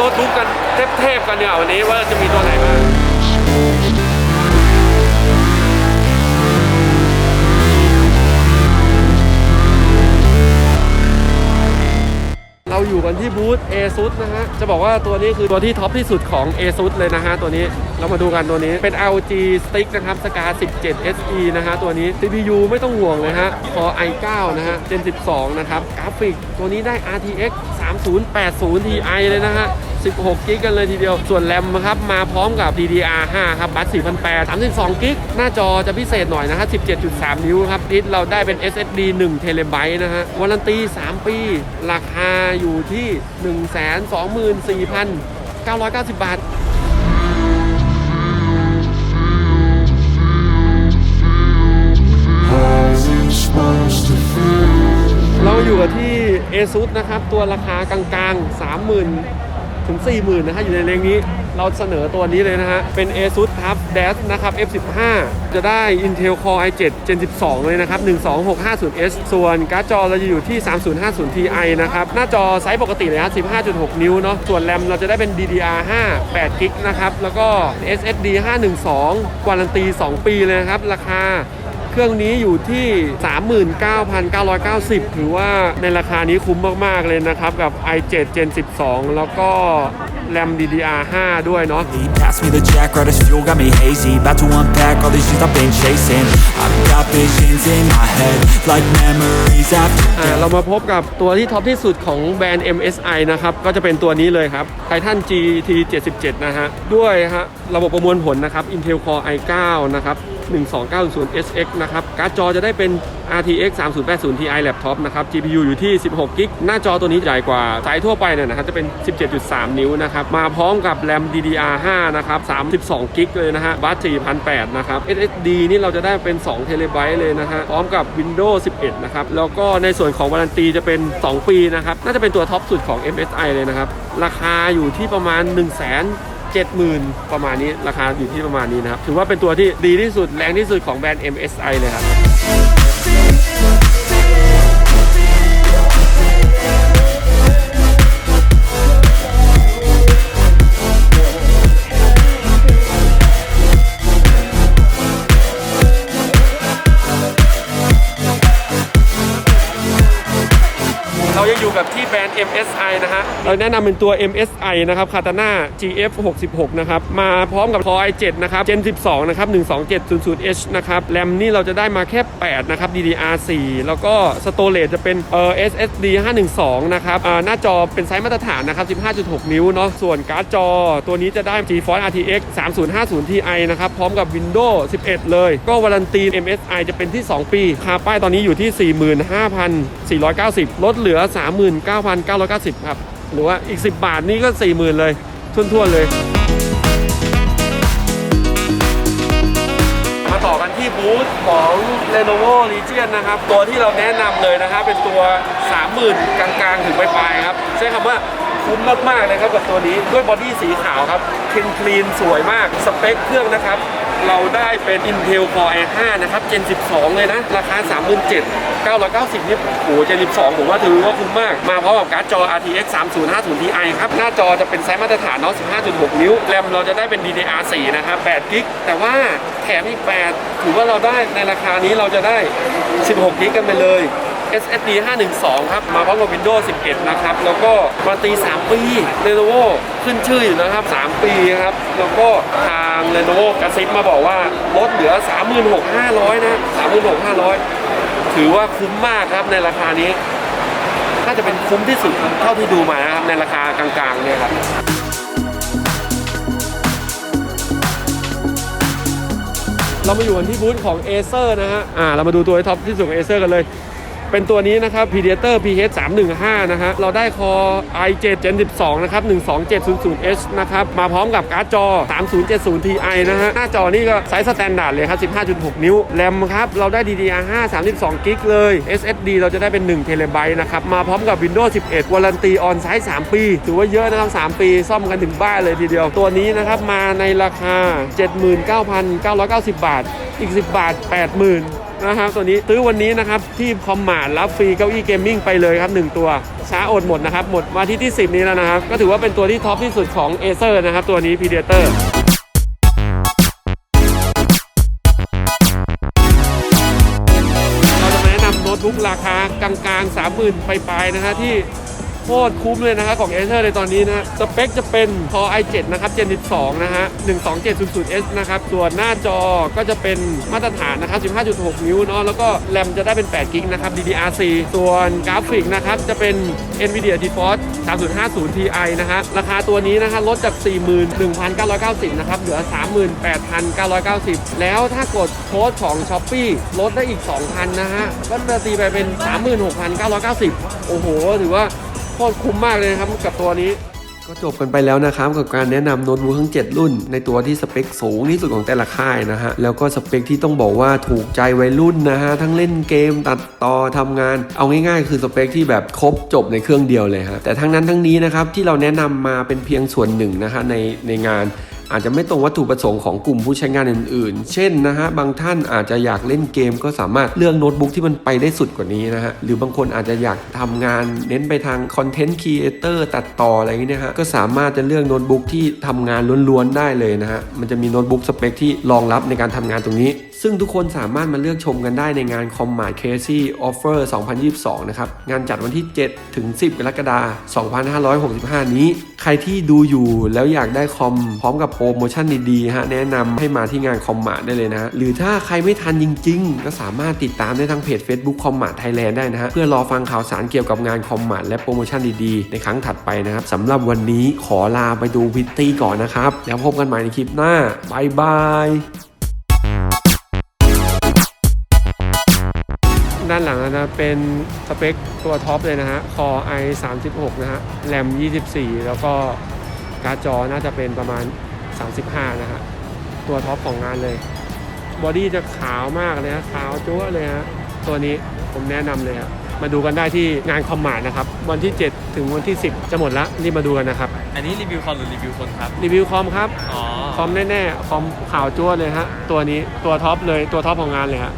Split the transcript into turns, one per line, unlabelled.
น้ตบุ๊กกันเทพๆกันเนี่ยวันนี้ว่าจะมีตัวไหนบ้างเราอยู่กันที่บูธ ASUS นะฮะ จะบอกว่าตัวนี้คือตัวที่ท็อปที่สุดของ ASUS เลยนะฮะ ตัวนี้ เรามาดูกันตัวนี้ เป็น LG Stick นะครับ SCA 17 SE นะฮะ ตัวนี้ CPU ไม่ต้องห่วงเลยฮะ Core i9 นะฮะ Gen 12 นะครับ กราฟิกตัวนี้ได้ RTX 3080 Ti เลยนะฮะ 16 กิกกันเลยทีเดียว ส่วนแรมครับมาพร้อมกับ DDR5 ครับบัส4,800 32 กิก หน้าจอจะพิเศษหน่อยนะฮะ17.3 นิ้วครับดิสเราได้เป็น SSD 1เทเลไบต์นะฮะวารันตี 3 ปี ราคาอยู่ที่ 124,990 บาทเราอยู่กับที่ ASUS นะครับ ตัวราคากลางๆ 30,000 ถึง 40,000นะฮะอยู่ในเลงนี้ เราเสนอตัวนี้เลยนะฮะ เป็น ASUS TUF Dash นะครับ F15 จะได้ Intel Core i7 Gen 12 เลยนะครับ 12650S ส่วนการ์ดจอเราจะอยู่ที่ 3050 Ti นะครับ หน้าจอไซส์ปกติเลยครับ15.6 นิ้วเนาะส่วนแรมเราจะได้เป็น DDR5 8กิกนะครับแล้วก็ SSD 512วารันตี 2 ปีเลยนะครับราคา เครื่องนี้อยู่ที่ 39,990 ถือว่าในราคานี้คุ้มมาก ๆ เลยนะครับ กับ i7 Gen 12 แล้วก็แรม DDR5 ด้วยเนาะ
He passed me the jack, right as fuel, got me hazy About to unpack all these things I've been chasing I've got visions in my head Like memories after
อ่าเรามาพบกับตัวที่ท็อปที่สุดของแบรนด์ MSI นะครับ ก็จะเป็นตัวนี้เลยครับ Titan GT 77นะฮะ ด้วยฮะ ระบบประมวลผลนะครับ Intel Core i9 นะครับ 12900 SX นะครับ การ์ดจอจะได้เป็น RTX 3080 Ti Laptop นะครับ GPU อยู่ที่ 16 กิก หน้าจอตัวนี้ใหญ่กว่าสายทั่วไปเนี่ยนะครับ จะเป็น 17.3 นิ้วนะครับ มาพร้อมกับแรม DDR5 นะครับ 32 กิกเลยนะฮะ บัส4,800 นะครับ SSD นี่เราจะได้เป็น2เทเลไบต์เลยนะฮะ พร้อมกับ Windows 11 นะครับ แล้วก็ในส่วนของวารันตีจะเป็น 2 ปีนะครับ น่าจะเป็นตัวท็อปสุดของ MSI เลยนะครับ ราคาอยู่ที่ประมาณ 1 0 0 0 0 70,000 ประมาณนี้ราคาอยู่ที่ประมาณนี้นะครับ ถือว่าเป็นตัวที่ดีที่สุดแรงที่สุดของแบรนด์ MSI เลยครับ เรายังอยู่กับที่แบรนด์ MSI นะฮะเราแนะนำเป็นตัว MSI นะครับ Katana GF 66นะครับ มาพร้อมกับ Core i7 นะครับ Gen 12 นะครับ 12700H นะครับ แรมนี่เราจะได้มาแค่ 8 นะครับ DDR4 แล้วก็ Storage จะเป็นเอ่อ SSD 512 นะครับหน้าจอเป็นไซส์มาตรฐานนะครับ 15.6 นิ้วเนาะ ส่วนการ์ดจอตัวนี้จะได้ GeForce RTX 3050 Ti นะครับ พร้อมกับ Windows 11 เลย ก็วารันตี MSI จะเป็นที่ 2 ปีค่าป้ายตอนนี้อยู่ที่ 45,490 ลดเหลือ39,990 ครับ หรือว่าอีก 10 บาทนี่ก็ 40,000 เลยทุ่นๆเลย มาต่อกันที่บูธของ Lenovo Legion นะครับ ตัวที่เราแนะนำเลยนะครับ เป็นตัว 30,000 กลางๆ ถึงปลายๆครับ ใช้คำว่าคุ้มมากๆเลยครับกับตัวนี้ด้วยบอดี้สีขาวครับคลีนคลีนสวยมากสเปคเครื่องนะครับ เราได้เป็น Intel Core i5 นะครับ Gen 12 เลยนะ ราคา 37,990นี่โอ้โห Gen 12 ผมว่าถือว่าคุ้มมาก มาพร้อมกับการ์ดจอ RTX 3050 Ti ครับ หน้าจอจะเป็นไซส์มาตรฐานเนาะ 15.6 นิ้ว แรมเราจะได้เป็น DDR4 นะครับ8กิกแต่ว่าแถมอีก 8 ถือว่าเราได้ในราคานี้เราจะได้ 16กิกกันไปเลย SSD 512 ครับ มาพร้อมกับ Windows 11 นะครับ แล้วก็กาตี 3 ปี Lenovo ขึ้นชื่ออยู่นะครับ 3 ปีครับ แล้วก็ทาง Lenovo กระซิบมาบอกว่าลดเหลือ 36,500 นะ 36,500 ถือว่าคุ้มมากครับในราคานี้ น่าจะเป็นคุ้มที่สุดเท่าที่ดูมานะครับ ในราคากลางๆเนี่ยครับเรามาอยู่กันที่บูธของ Acer นะฮะ อ่า เรามาดูตัวท็อปที่สุดของ Acer กันเลย เป็นตัวนี้นะครับ Predator PH 315นะฮะ เราได้คอ i7 Gen 12 นะครับ 12700H นะครับ มาพร้อมกับการ์ดจอ 3070 Ti นะฮะ หน้าจอนี่ก็ไซส์สแตนดาร์ดเลยครับ 15.6 นิ้ว แรมครับ เราได้ DDR5 32 กิกเลย SSD เราจะได้เป็น1เทเลไบต์นะครับ มาพร้อมกับ Windows 11วารันตีออนไซต์3 ปี ถือว่าเยอะนะครับ 3 ปี ซ่อมกันถึงบ้านเลยทีเดียว ตัวนี้นะครับ มาในราคา 79,990 บาท อีก 10 บาท 80,000 นะครับตัวนี้ซื้อวันนี้นะครับที่คอมมาดรับฟรีเก้าอี้เกมมิ่งไปเลยครับ 1 ตัว ช้าอดหมดนะครับ หมดมาที่ที่ 10 นี้แล้วนะครับ ก็ถือว่าเป็นตัวที่ท็อปที่สุดของเอเซอร์นะครับ ตัวนี้ Predator เราจะมาแนะนำโน้ตบุ๊กราคากลางๆ 30,000 ไปๆนะฮะที่ คตรคุ้มเลยนะฮะของ Acer ในตอนนี้นะสเปคจะเป็น Core i7 นะครับ Gen 12นะฮะ 12700S นะครับส่วนหน้าจอก็จะเป็นมาตรฐานนะครับ15.6 นิ้วเนาะแล้วก็แรมจะได้เป็น8กิกนะครับ DDR4 ส่วนกราฟิกนะครับจะเป็น NVIDIA GeForce 3050 Ti นะฮะราคาตัวนี้นะฮะลดจาก 41,990 นะครับเหลือ 38,990 แล้วถ้ากดโค้ดของ s h อ p e e ลดได้อีก 2,000 นะฮะก็จะตีไปเป็น 36,990 โอ้โห ถือว่า คตรคุ้มมากเลยนะครับกับตัวนี้
ก็จบกันไปแล้วนะครับกับการแนะนำโน้ตบุ๊กทั้ง 7 รุ่น ในตัวที่สเปคสูงที่สุดของแต่ละค่ายนะฮะ แล้วก็สเปคที่ต้องบอกว่าถูกใจวัยรุ่นนะฮะ ทั้งเล่นเกมตัดต่อทำงาน เอาง่ายๆ คือสเปคที่แบบครบจบในเครื่องเดียวเลยฮะแต่ทั้งนั้นทั้งนี้นะครับที่เราแนะนำมาเป็นเพียงส่วนหนึ่งนะฮะในในงาน อาจจะไม่ตรงวัตถุประสงค์ของกลุ่มผู้ใช้งานอื่นๆ เช่นนะฮะบางท่านอาจจะอยากเล่นเกมก็สามารถเลือกโน้ตบุ๊กที่มันไปได้สุดกว่านี้นะฮะหรือบางคนอาจจะอยากทำงานเน้นไปทางคอนเทนต์ครีเอเตอร์ตัดต่ออะไรอย่างเงี้ยนะฮะก็สามารถจะเลือกโน้ตบุ๊กที่ทำงานล้วนๆได้เลยนะฮะมันจะมีโน้ตบุ๊กสเปคที่รองรับในการทำงานตรงนี้ ซึ่งทุกคนสามารถมาเลือกชมกันได้ในงาน c o m m a r t Crazy Offer 2022 นะครับ งานจัดวันที่ 7 ถึง 10 กรกฎาคม 2565 นี้ ใครที่ดูอยู่แล้วอยากได้คอมพร้อมกับโปรโมชั่นดีๆฮะแนะนำให้มาที่งาน c o m m a r ได้เลยนะหรือถ้าใครไม่ทันจริง ๆ ก็สามารถติดตามได้ทางเพจ Facebook c o m m a r t Thailand ได้นะฮะเพื่อรอฟังข่าวสารเกี่ยวกับงาน c o m m a r และโปรโมชั่นดีๆ ในครั้งถัดไปนะครับสำหรับวันนี้ขอลาไปดูพิตตี้ก่อนนะครับแล้วพบกันใหม่ในคลิปหน้าบายบาย
ด้านหลังนะเป็นสเปคตัวท็อปเลยนะฮะ Core i 3 6นะฮะ แรม 24 แล้วก็การ์ดจอน่าจะเป็นประมาณ 35 นะฮะ ตัวท็อปของงานเลย บอดี้จะขาวมากเลยฮะ ขาวจั๊วะเลยฮะ ตัวนี้ผมแนะนำเลยฮะมาดูกันได้ที่งานคอมมาร์นะครับ วันที่ 7 ถึงวันที่ 10 จะหมดละรีบมาดูกันนะครับ
อันนี้รีวิวคอมหรือรีวิวคนครับ
รีวิวคอมครับ
อ๋อ
คอมแน่ๆ คอมขาวจั๊วะเลยฮะ ตัวนี้ตัวท็อปเลยตัวท็อปของงานเลยฮะ